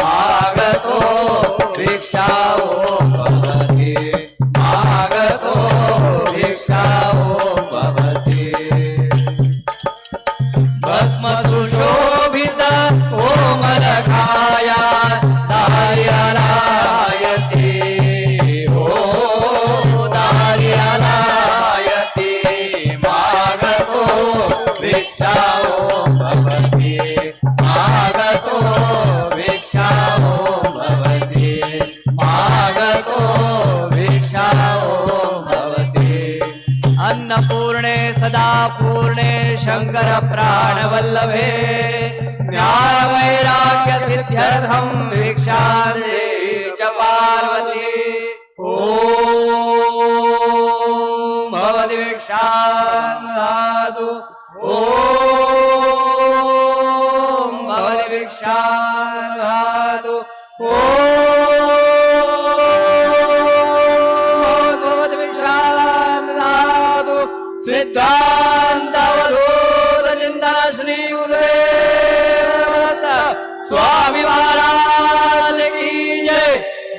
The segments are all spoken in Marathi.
मागतो भिक्षा अन्नपूर्णे सदा पूर्णे शङ्कर प्राणवल्लभे। ज्ञानवैराग्य वैराग्य सिद्ध्यर्थम च पार्वती। ॐ भवति भिक्षा।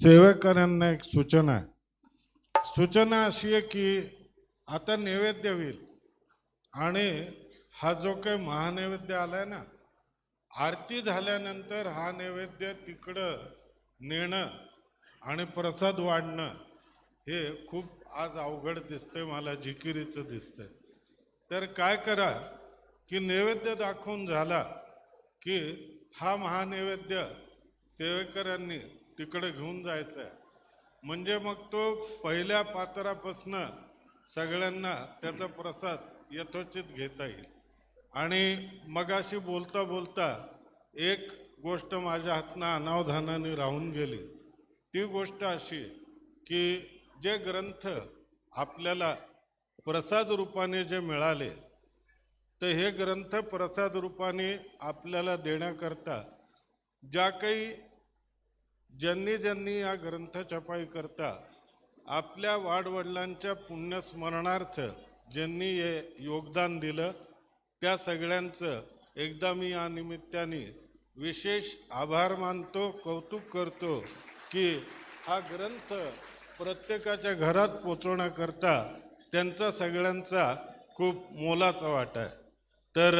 सेवेकरांना एक सूचना आहे. सूचना अशी आहे की आता नैवेद्य होईल. आणि हा जो काही महानैवेद्य आलाय ना आरती झाल्यानंतर हा नैवेद्य तिकडं नेणं आणि प्रसाद वाढणं हे खूप आज अवघड दिसतंय मला जिकिरीचं दिसतंय. तर काय करा की नैवेद्य दाखवून झाला की हा महानैवेद्य सेवेकरांनी तिकडे घेऊन जायचं आहे म्हणजे मग तो पहिल्या पात्रापासनं सगळ्यांना त्याचा प्रसाद यथोचित घेता येईल. आणि मगाशी बोलता बोलता एक गोष्ट माझ्या हातनं अनावधानाने राहून गेली. ती गोष्ट अशी की जे ग्रंथ आपल्याला प्रसाद रूपाने जे मिळाले तर हे ग्रंथ प्रसाद रूपाने आपल्याला देण्याकरता ज्या काही ज्यांनी ज्यांनी या ग्रंथ छपाई करता आपल्या वाडवडिलांच्या पुण्यस्मरणार्थ ज्यांनी हे योगदान दिलं त्या सगळ्यांचं एकदा मी या निमित्ताने विशेष आभार मानतो कौतुक करतो की हा ग्रंथ प्रत्येकाच्या घरात पोचवण्याकरता त्यांचा सगळ्यांचा खूप मोलाचा वाटा आहे. तर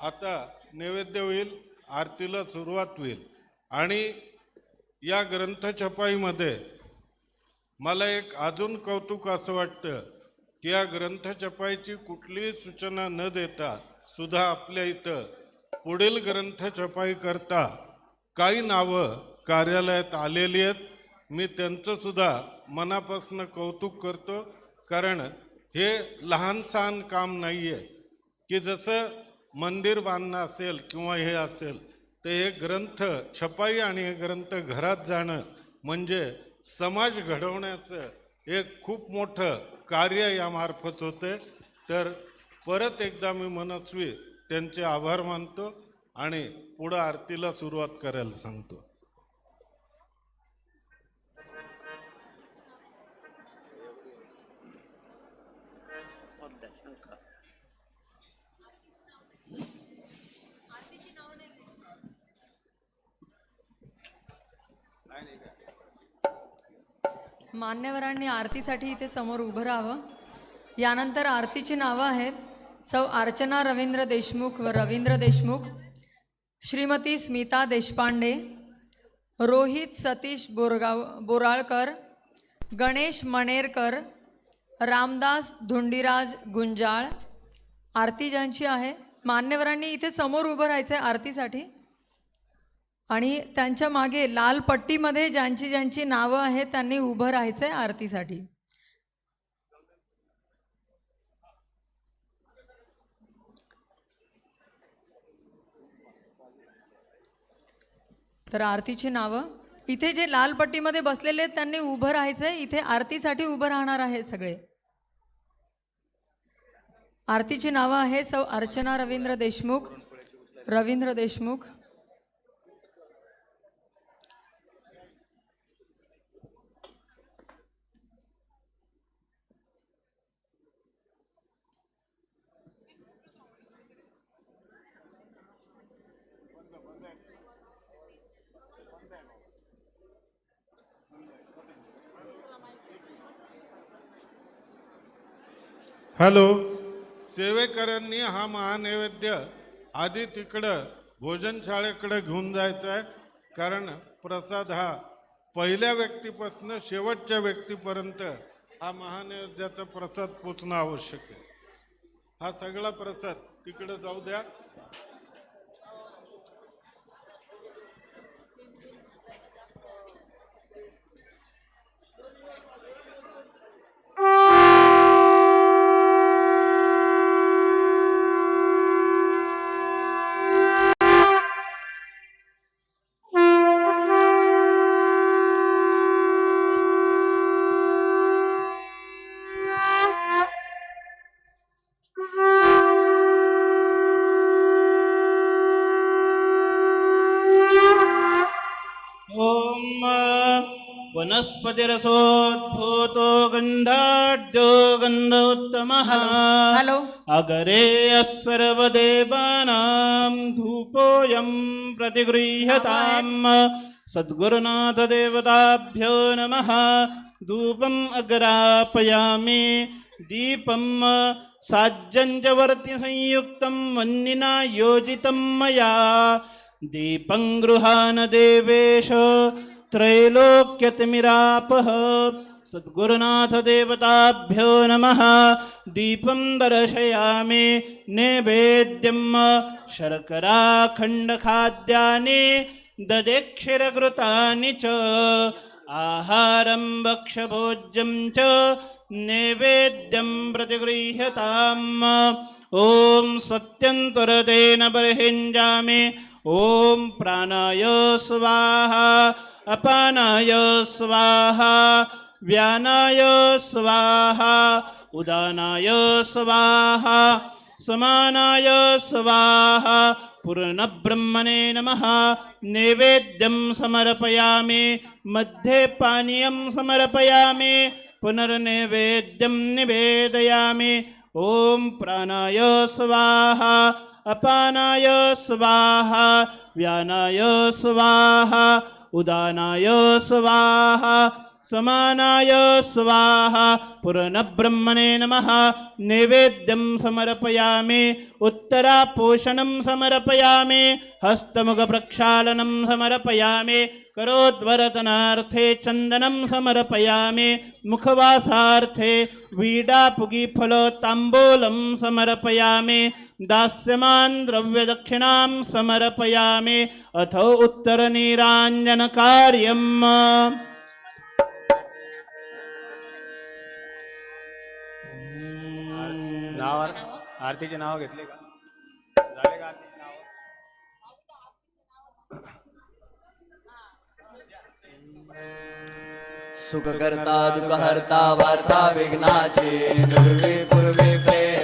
आता नैवेद्य होईल आरतीला सुरुवात होईल आणि या ग्रंथछपाईमध्ये मला एक अजून कौतुक असं वाटतं की या ग्रंथछपाईची कुठलीही सूचना न देता सुद्धा आपल्या इथं पुढील ग्रंथछपाई करता काही नावं कार्यालयात आलेली आहेत. मी त्यांचंसुद्धा मनापासून कौतुक करतो कारण हे लहानसहान काम नाही आहे की जसं मंदिर बांधणं असेल किंवा हे असेल तर हे ग्रंथ छपाई आणि हे ग्रंथ घरात जाणं म्हणजे समाज घडवण्याचं एक खूप मोठं कार्य यामार्फत होते. तर परत एकदा मी मनस्वी त्यांचे आभार मानतो आणि पुढं आरतीला सुरुवात करायला सांगतो. मान्यवरांनी आरतीसाठी इथे समोर उभं राहावं. यानंतर आरतीची नावं आहेत. सौ अर्चना रवींद्र देशमुख व रवींद्र देशमुख श्रीमती स्मिता देशपांडे रोहित सतीश बोरगाव बोराळकर गणेश मणेरकर रामदास धुंडीराज गुंजाळ. आरती ज्यांची आहे मान्यवरांनी इथे समोर उभं राहायचं आहे आरतीसाठी. आणि त्यांच्या मागे लाल पट्टीमध्ये ज्यांची ज्यांची नावं आहेत त्यांनी उभं राहायचं आहे आरतीसाठी. तर आरतीची नावं. इथे जे लाल पट्टीमध्ये बसलेले आहेत त्यांनी उभं राहायचं आहे इथे आरतीसाठी उभं राहणार आहे सगळे. आरतीची नावं आहे सौ अर्चना रवींद्र देशमुख रवींद्र देशमुख हॅलो. सेवेकरांनी हा महानैवेद्य आधी तिकडं भोजनशाळेकडे घेऊन जायचा आहे कारण प्रसाद हा पहिल्या व्यक्तीपासून शेवटच्या व्यक्तीपर्यंत हा महानैवेद्याचा प्रसाद पोचणं आवश्यक आहे. हा सगळा प्रसाद तिकडं जाऊ द्या. वनस्पतिरसोद्भूतो गन्धाढ्यो गन्धोत्तमः हॅलो अगरे सर्वदेवानां धूपोऽयं प्रतिगृह्यताम् सद्गुरुनाथदेवताभ्यो नमः धूपम् अग्रापयामि दीपं साज्यं च वर्तिसंयुक्तं वह्निना योजितं मया दीपं गृहाण देवेश त्रैलोक्यतिमिरापः। सद्गुरुनाथदेवताभ्यो नमः। दीपं दर्शयामि नैवेद्यं। शर्कराखण्डखाद्यानि ददेक्षिरघृतानि च। आहारं भक्षभोज्यं च नैवेद्यं प्रतिगृह्यताम्। ॐ सत्यं तुरतेन बर्हिञ्जामि। ॐ प्राणाय स्वाहा। अपानाय स्वाहा व्यानाय स्वाहा उदानाय स्वाहा समानाय स्वाहा पूर्णब्रह्मणे नमः। नैवेद्यं समर्पयामि मध्ये पानीयं समर्पयामि पुनर्नैवेद्यं निवेदयामि। ॐ प्राणाय स्वाहा अपानाय स्वाहा व्यानाय स्वाहा उदानाय स्वाहा समानाय स्वाहा पूर्णब्रह्मणे नमः। नैवेद्यं समर्पयामि उत्तरापोषणं समर्पयामि हस्तमुखप्रक्षालनं समर्पयामि करोद्वरतनार्थे चन्दनं समर्पयामि मुखवासार्थे वीडापुगीफलताम्बूलं समर्पयामि दास्यमान् द्रव्यदक्षिणां समर्पयामि। अथ उत्तरनीराञ्जनकार्यम्। आरतीचे नाव घेतले का? सुखकर्ता दुःखहर्ता वार्ता विघ्नाचे दुर्वे पूर्वे प्रेम।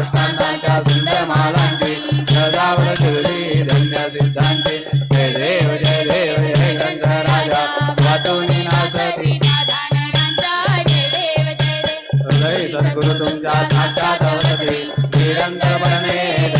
कृष्णांतांच्या सुंदर मालांचे सदावर शिवले धन्य सिद्धांचे जय देव जय देव जय गंध राजा. वाटवणी नासरी हृदय सद्गुरु तुमच्या साक्षात निरंतर बने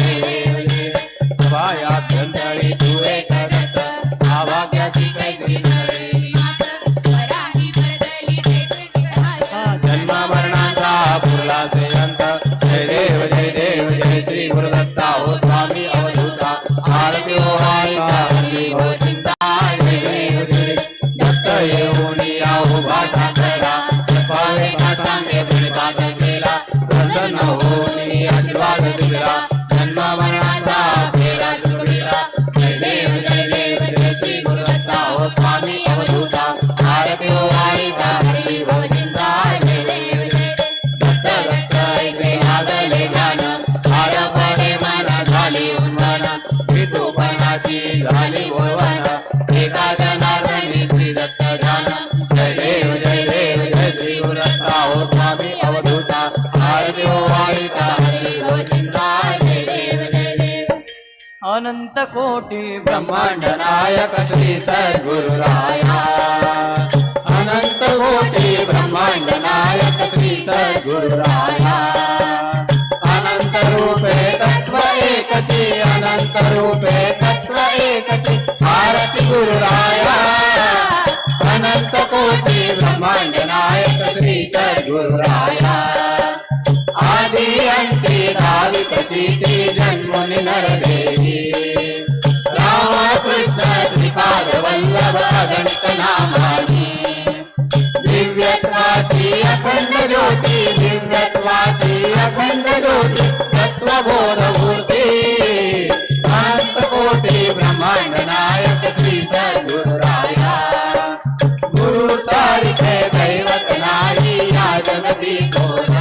तुकडीला जन्मा मरणाचा फेरा तुकडीला जय देव जय देव जय श्री गुरुदत्ता. हो स्वामी अवधूता भारत यो आळीता हरी हो भवचिंता जय देव जय दत्त दत्त ऐसे लागले ज्ञान. हारपले मन झाले उन्मन. ऋतुपणाची झाले अनंत कोटी ब्रह्मांड नायक श्री सद्गुरुराया। अनंत कोटी ब्रह्मांड नायक श्री सद्गुरुराया। अनंत रूपे तत्व एकचे अनंत रूपे तत्व एकचे भारती गुरुराया। अनंत कोटी ब्रह्मांड नायक श्री सद्गुरुराया। आदि अंति दावित चिते जन्म नर अखंड ज्योती दिव्यत्वाची अखंड ज्योती तत्वबोधमूर्ती अनंत कोटी ब्रह्मांड नायक श्री सद्गुरुराया. गुरु सारिखे दैवत नाही या जगती कोरा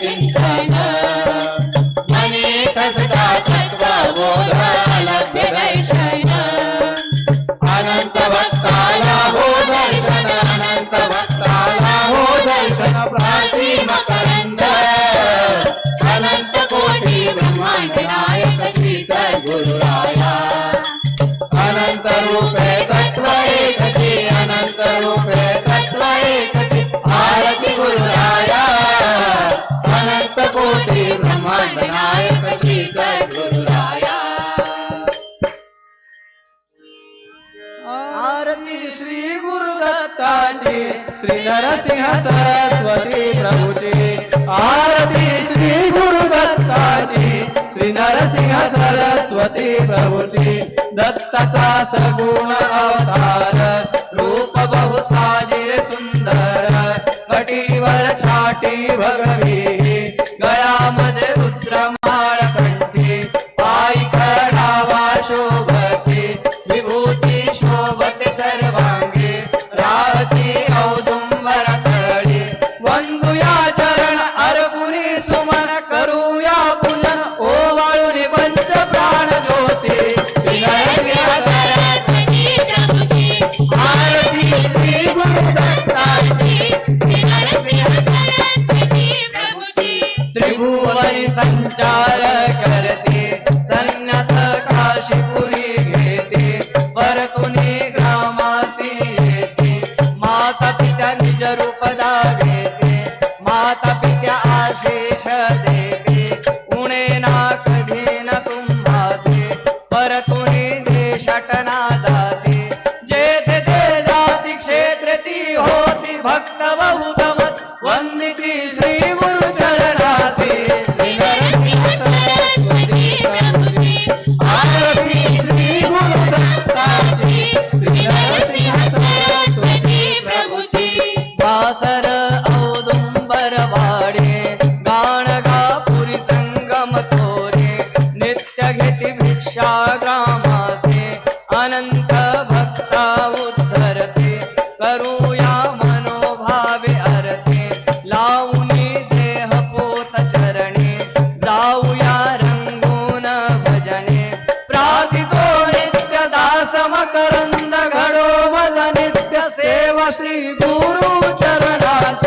चिंतन मने कसदा तत्वा बोधाला भेदैशन अनंत भक्ताला हो दर्शन अनंत भक्ताला हो दर्शन प्राचीन करंद अनंत कोटी ब्रह्मांड नायक श्री सद्गुरुराय श्री नरसिंह सरस्वती प्रभूची आरती श्री गुरु दत्ताची श्री नरसिंह सरस्वती प्रभूची दत्ताचा सगुण अवतार.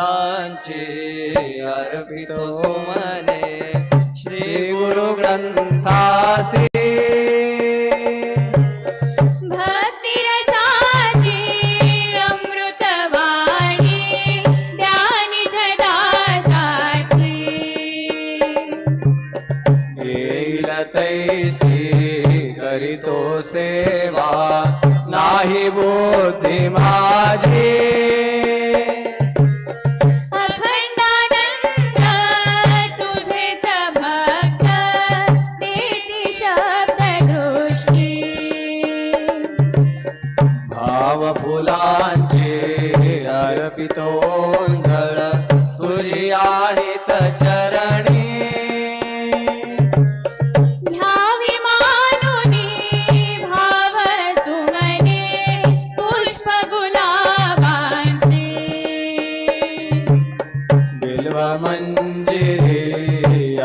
फुलांचे अर्पितो सुमने श्री गुरु ग्रंथासी. करितो सेवा नाही बोधी माझी मंजिरी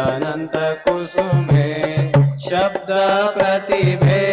अनंत कुसुमे शब्द प्रतिभे